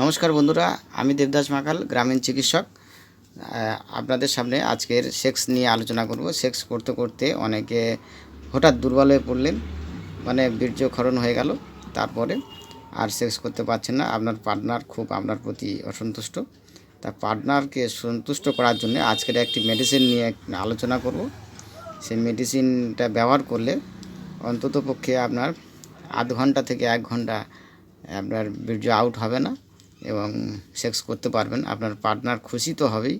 নমস্কার বন্ধুরা, আমি দেবদাস মাকাল, গ্রামীণ চিকিৎসক। আপনাদের সামনে আজকের সেক্স নিয়ে আলোচনা করব। সেক্স করতে করতে অনেকে হঠাৎ দুর্বল হয়ে পড়লেন মানে বীর্যক্ষরণ হয়ে গেল তারপরে আর সেক্স করতে পারছেন না। আপনার পার্টনার খুব আপনার প্রতি অসন্তুষ্ট। তা পার্টনারকে সন্তুষ্ট করার জন্য আজকের একটি মেডিসিন নিয়ে আলোচনা করব। সেই মেডিসিনটা ব্যবহার করলে অন্তত পক্ষে আপনার আধ ঘণ্টা থেকে এক ঘণ্টা আপনার বীর্য আউট হবে না। এবং সেক্স করতে পারবেন। আপনার পার্টনার খুশি তো হবেই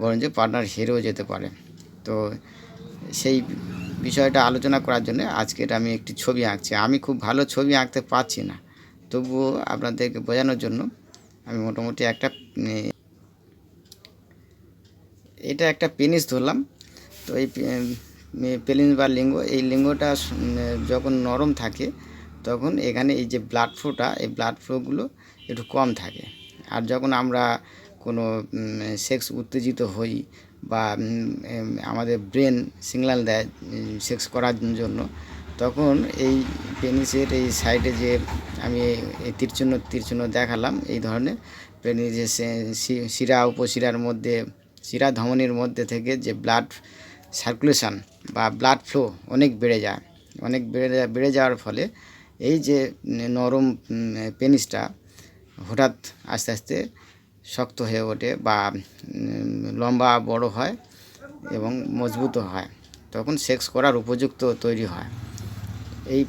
বরঞ্চ পার্টনার হেরেও যেতে পারে। তো সেই বিষয়টা আলোচনা করার জন্য আজকের আমি একটি ছবি আঁকছি। আমি খুব ভালো ছবি আঁকতে পারছি না, তবুও আপনাদেরকে বোঝানোর জন্য আমি মোটামুটি একটা এটা একটা পেনিস ধরলাম। তো এই পেলিস বা লিঙ্গ, এই লিঙ্গটা যখন নরম থাকে তখন এখানে এই যে ব্লাড ফ্লোটা এই ব্লাড ফ্লোগুলো একটু কম থাকে। আর যখন আমরা কোনো সেক্স উত্তেজিত হই বা আমাদের ব্রেন সিগন্যাল দেয় সেক্স করার জন্য, তখন এই পেনিসের এই সাইডে যে আমি এই তীরচিহ্ন তীরচিহ্ন দেখালাম, এই ধরনের পেনিসের শিরা, উপশিরার মধ্যে, শিরা ধমনির মধ্যে থেকে যে ব্লাড সার্কুলেশান বা ব্লাড ফ্লো অনেক বেড়ে যায়। অনেক বেড়ে বেড়ে যাওয়ার ফলে এই যে নরম পেনিসটা হঠাৎ আস্তে আস্তে শক্ত হয়ে ওঠে বা লম্বা, বড় হয় এবং মজবুত হয়। তখন সেক্স করার উপযুক্ত তৈরি হয়। এই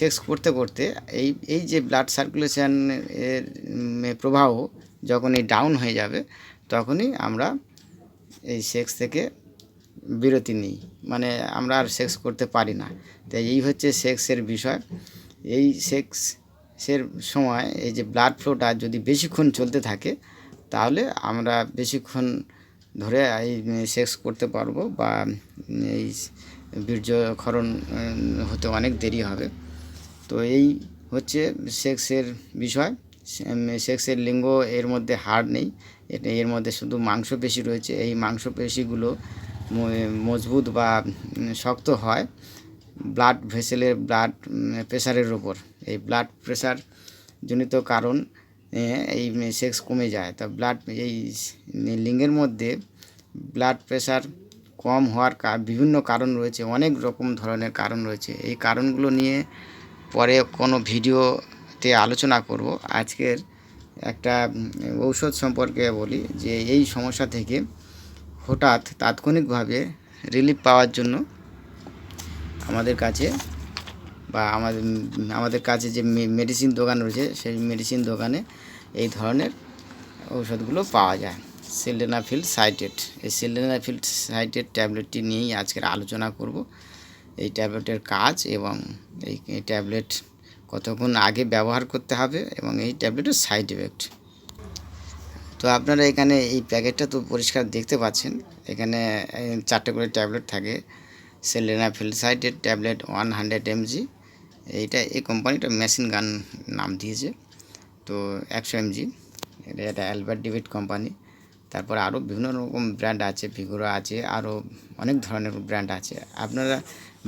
সেক্স করতে করতে এই এই যে ব্লাড সার্কুলেশন এর প্রবাহ যখন এই ডাউন হয়ে যাবে, তখনই আমরা এই সেক্স থেকে বিরতি নিই। মানে আমরা আর সেক্স করতে পারি না। তাই এই হচ্ছে সেক্সের বিষয়। এই সেক্সের সময় এই যে ব্লাড ফ্লোটা যদি বেশিক্ষণ চলতে থাকে, তাহলে আমরা বেশিক্ষণ ধরে এই সেক্স করতে পারব বা এই বীর্যক্ষরণ হতে অনেক দেরি হবে। তো এই হচ্ছে সেক্সের বিষয়। সেক্সের লিঙ্গ এর মধ্যে হাড় নেই। এর মধ্যে শুধু মাংসপেশি রয়েছে। এই মাংসপেশিগুলো মজবুত বা শক্ত হয়। ব্লাড ভেসেলের ব্লাড প্রেশারের উপর। এই ব্লাড প্রেশার জনিত কারণ এই সেক্স কমে যায়। তা ব্লাড এই লিঙ্গের মধ্যে ব্লাড প্রেশার কম হওয়ার বিভিন্ন কারণ রয়েছে, অনেক রকম ধরনের কারণ রয়েছে। এই কারণগুলো নিয়ে পরে কোনো ভিডিওতে আলোচনা করব। আজকের একটা ঔষধ সম্পর্কে বলি যে, এই সমস্যা থেকে হঠাৎ তাৎক্ষণিকভাবে রিলিফ পাওয়ার জন্য আমাদের কাছে বা আমাদের আমাদের কাছে যে মেডিসিন দোকান রয়েছে, সেই মেডিসিন দোকানে এই ধরনের ঔষধগুলো পাওয়া যায়। সিলডেনাফিল সাইটেড এই সিলডেনাফিল সাইটেড ট্যাবলেটটি নিয়েই আজকের আলোচনা করব। এই ট্যাবলেটের কাজ এবং এই ট্যাবলেট কতক্ষণ আগে ব্যবহার করতে হবে এবং এই ট্যাবলেটের সাইড এফেক্ট তো আপনারা এখানে এই প্যাকেটটা তো পরিষ্কার দেখতে পাচ্ছেন। এখানে চারটে করে ট্যাবলেট থাকে। সেলেনাফিল সাইটের ট্যাবলেট ওয়ান হান্ড্রেড এমজি। এইটা এই কোম্পানিটা মেশিন গান নাম দিয়েছে। তো একশো এমজি। এটা একটা অ্যালবার্ট ডেভিড কোম্পানি। তারপর আরও বিভিন্ন রকম ব্র্যান্ড আছে ভিগোরা আছে, আরও অনেক ধরনের ব্র্যান্ড আছে। আপনারা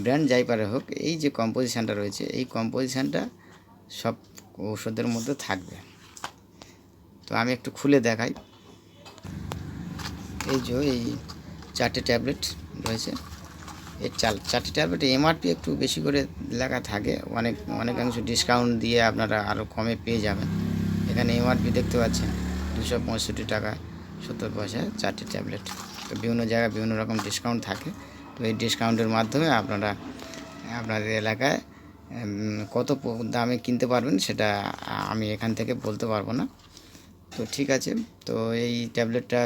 ব্র্যান্ড যাই পারে হোক, এই যে কম্পোজিশানটা রয়েছে, এই কম্পোজিশানটা সব ঔষধের মধ্যে থাকবে। তো আমি একটু খুলে দেখাই। এই যে এই চারটে ট্যাবলেট রয়েছে। এই চাল, চারটি ট্যাবলেট এমআরপি একটু বেশি করে লেখা থাকে। অনেক অনেকাংশ ডিসকাউন্ট দিয়ে আপনারা আরও কমে পেয়ে যাবেন। এখানে এমআরপি দেখতে পাচ্ছেন, দুশো পঁয়ষট্টি টাকা, সত্তর পয়সা, চারটি ট্যাবলেট। তো বিভিন্ন জায়গায় বিভিন্ন রকম ডিসকাউন্ট থাকে। তো এই ডিসকাউন্টের মাধ্যমে আপনারা, আপনাদের এলাকায় কত দামে কিনতে পারবেন সেটা আমি এখান থেকে বলতে পারব না। তো ঠিক আছে, তো এই ট্যাবলেটটা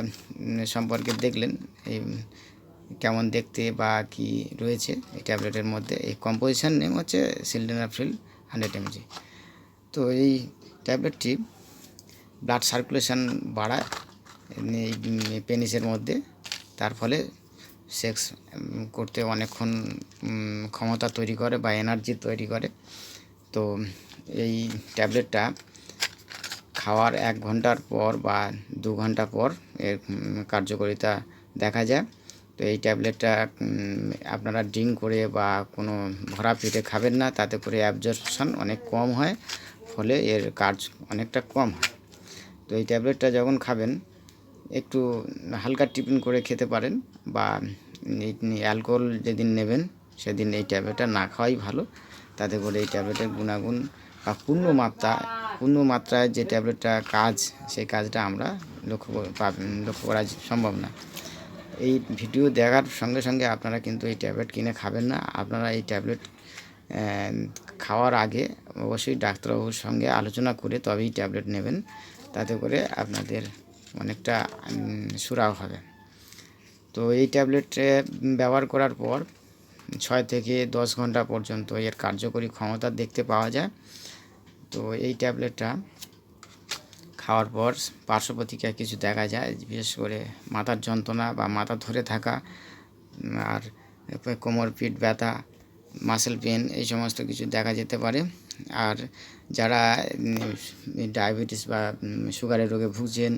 সম্পর্কে দেখলেন। এই কেমন দেখতে বা কি রয়েছে এই ট্যাবলেটের মধ্যে। এই কম্পোজিশন নেম হচ্ছে সিলডেনাফিল হান্ড্রেড এমজি তো এই ট্যাবলেটটি ব্লাড সার্কুলেশন বাড়ায় পেনিসের মধ্যে। তার ফলে সেক্স করতে অনেকক্ষণ ক্ষমতা তৈরি করে বা এনার্জি তৈরি করে। তো এই ট্যাবলেটটা খাওয়ার এক ঘণ্টার পর বা দু ঘণ্টা পর এর কার্যকারিতা দেখা যায়। তো এই ট্যাবলেটটা আপনারা ড্রিঙ্ক করে বা কোনো ভরা পেটে খাবেন না, তাতে করে অ্যাবজর্পশন অনেক কম হয়, ফলে এর কাজ অনেকটা কম হয়। তো এই ট্যাবলেটটা যখন খাবেন, একটু হালকা টিফিন করে খেতে পারেন বা অ্যালকোহল যেদিন নেবেন, সেদিন এই ট্যাবলেটটা না খাওয়াই ভালো। তাতে করে এই ট্যাবলেটের গুণাগুণ বা পূর্ণ মাত্রা পূর্ণ মাত্রায় যে ট্যাবলেটটা কাজ, সেই কাজটা আমরা লক্ষ্য লক্ষ্য করা সম্ভব না। এই ভিডিও দেখার সঙ্গে সঙ্গে আপনারা কিন্তু এই ট্যাবলেট কিনে খাবেন না। আপনারা এই ট্যাবলেট খাওয়ার আগে অবশ্যই ডাক্তারবাবুর সঙ্গে আলোচনা করে তবেই ট্যাবলেট নেবেন। তাতে করে আপনাদের অনেকটা সুরাহ হবে। তো এই ট্যাবলেট ব্যবহার করার পর ছয় থেকে দশ ঘণ্টা পর্যন্ত এর কার্যকরী ক্ষমতা দেখতে পাওয়া যায়। তো এই ট্যাবলেটটা খাওয়ার পর পার্শ্ব প্রতিক্রিয়া কিছু দেখা যায়, বিশেষ করে মাথার যন্ত্রণা বা মাথা ধরে থাকা, আর কোমর, পিঠ ব্যথা মাসেল পেন এই সমস্ত কিছু দেখা যেতে পারে। আর যারা ডায়াবেটিস বা সুগারের রোগে ভুগছেন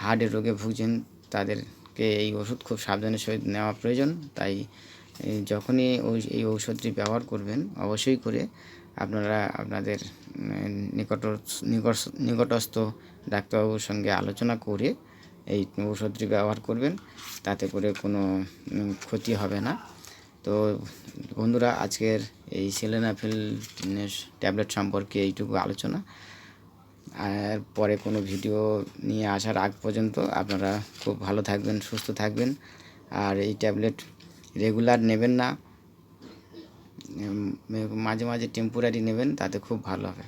হার্টের রোগে ভুগছেন, তাদেরকে এই ওষুধ খুব সাবধানের সহিত নেওয়া প্রয়োজন। তাই যখনই ওই এই ঔষধটি ব্যবহার করবেন, অবশ্যই করে আপনারা আপনাদের নিকট নিকট নিকটস্থ ডাক্তারবাবুর সঙ্গে আলোচনা করে এই ঔষধটি ব্যবহার করবেন, তাতে করে কোনো ক্ষতি হবে না। তো বন্ধুরা, আজকের এই সেলেনাফিল ট্যাবলেট সম্পর্কে এইটুকু আলোচনা। আর পরে কোনো ভিডিও নিয়ে আসার আগ পর্যন্ত আপনারা খুব ভালো থাকবেন, সুস্থ থাকবেন। আর এই ট্যাবলেট রেগুলার নেবেন না মাঝে মাঝে টেম্পোরারি নেবেন, তাতে খুব ভালো হবে।